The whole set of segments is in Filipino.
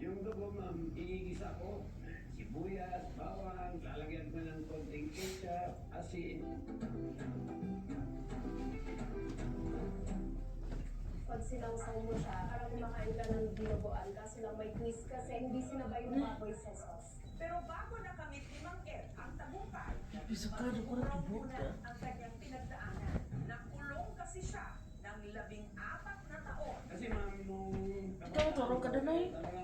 Yung dugo, ma'am, igigisa ko. Sibuyas, bawang, lalagyan ko ng konting ketchup, asin. Pag sinawsaw mo siya, parang kumakain ka ng dinuguan kasi lang may twist kasi hindi sinabay yung baboy sa sauce. Pero bago nakamit ni Mang Ed ang tagumpay, Bisa ka, di ko na tubog ang kanyang pinagdaanan. Nakulong kasi siya ng labing apat na taon. Kasi ma'am, nung... Ikaw, turo ka na na eh. Talagang loko-loko talaga ako, ma'am. Parang kaming pangmon nung dito ma'am sa Baguio. Pining up nila ako. Nakapitahan ako ng murder. Tapos na sintensyahan ako ng life.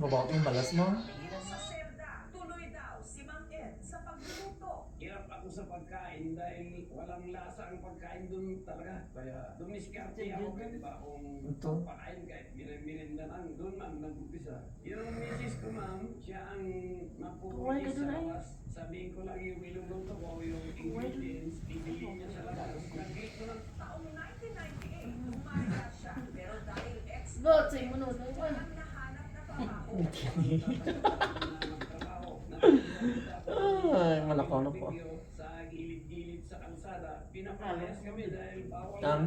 Babaw yung balas mo. Sa selda, tuloy daw si Mang Ed sa pagluluto. Hirap ako sa pagkain dahil walang lasa ang pagkain dun talaga. Kaya dumiskarte ako pwede ba akong Ito. pakain kahit mirin-mirinda lang. Doon ma'am, nag-umpisa. Yung misis ko ma'am, siya ang mapupulis sa labas. Sabihin ko lang yung iluluto ko, yung ingredients, bibili niya sa labas. Nag-gate ko ng Taong 1998, umaya siya. Pero dahil ex Bot, sa imo nun. walang nahanap na trabaho. Ay, malakaw na po. Sa gilid-gilid sa kalsada, pinapalayas kami dahil bawal. Ang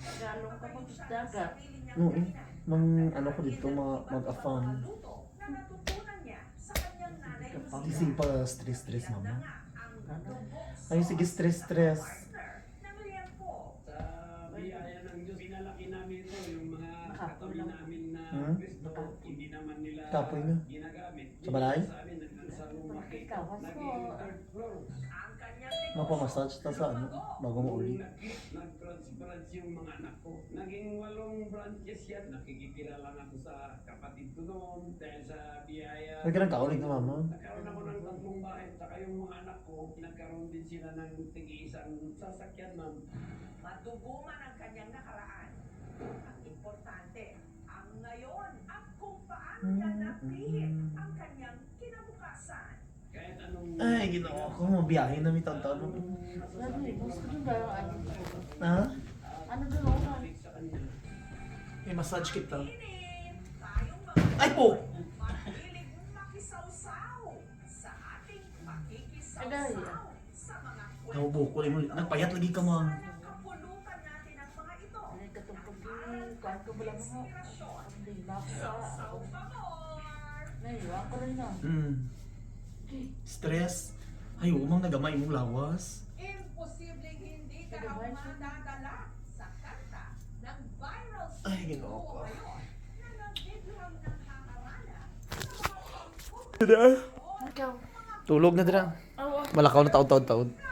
Galong ka siya ng dagat. Oo. Mang ano ko dito, mga- mag-afam. Sa. Gising pa stress-stress, Ilan na mama. nga ang dugo, Ay, sige, stress-stress. Sa Hmm? Kristo, hindi naman nila Kapoy na. ginagamit. Sa balay? Sa amin, hanggang sa lumaki, Ikawas ko. naging third floor. Ang kanyang Mapamassage ta sa ano, bago mo uli. Nung nag- nag-branch-branch yung mga anak ko, naging walong branches yan. Nakikitira lang ako sa kapatid ko noon dahil sa biyaya. Ay, ganun kaulig na mama. Nagkaroon ako ng tatlong bahay, saka yung mga anak ko, nagkaroon din sila ng tig-isang sasakyan, ma'am. Madugo man ang kanyang nakaraan. Ang importante, ang ngayon at kung paano niya napihit ang kanyang kinabukasan. Kahit. Ay, ginawa ko. Mabiyahe na may taon-taon. Sabi, gusto ko ba yung ano? Ha? Ano doon ako na? May massage mga Ay po! Agay. Naubo ko mo. Nagpayat lagi ka, mga ko ba lang mo? Hindi pa more. Naiwan ko rin na. Hmm. Stress. Ay, umang nagamay mong lawas. Imposibleng hindi ka raw madadala sa kanta ng viral Ay, ginoo ko. Tulog na dira. Malakaw na taon-taon-taon.